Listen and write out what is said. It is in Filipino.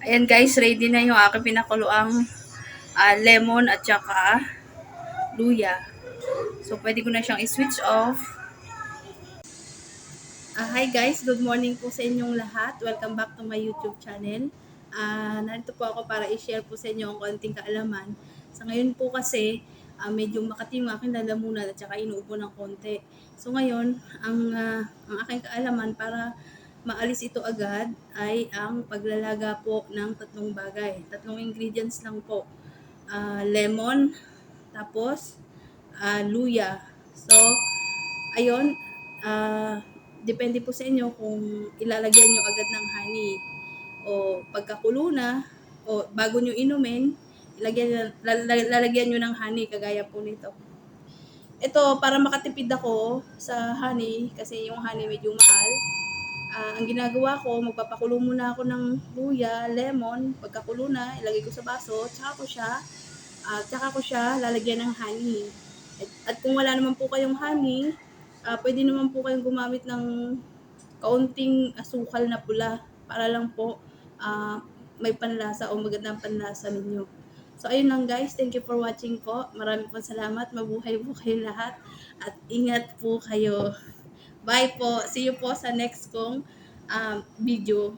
Ayan guys, ready na yung aking pinakuluang ah, lemon at saka luya. So, pwede ko na siyang i-switch off. Ah, hi guys, good morning po sa inyong lahat. Welcome back to my YouTube channel. Ah, narito po ako para i-share po sa inyo ang konting kaalaman. Sa ngayon po kasi, ah, medyo makati yung aking lalamunan at saka inuubo ng konti. So ngayon, ang, ah, ang aking kaalaman para maalis ito agad ay ang paglalaga po ng tatlong bagay. Tatlong ingredients lang po. Ah, lemon, tapos ah, luya. So, ayun, ah, depende po sa inyo kung ilalagyan nyo agad ng honey o pagkakulo na o bago nyo inumin, ilagyan, lal- lalagyan nyo ng honey kagaya po nito. Ito, para makatipid ako sa honey, kasi yung honey medyo mahal, Ah, ang ginagawa ko, magpapakulo muna ako ng luya, lemon, pagkakulo na, ilagay ko sa baso, tsaka ko siya, ah, tsaka ko siya lalagyan ng honey. At, at kung wala naman po kayong honey, ah, pwede naman po kayong gumamit ng kaunting asukal na pula para lang po ah, may panlasa o magandang panlasa ninyo. So, ayun lang guys. Thank you for watching po. Maraming po salamat. Mabuhay po kayo lahat. At ingat po kayo. Bye po. See you po sa next kong um, video.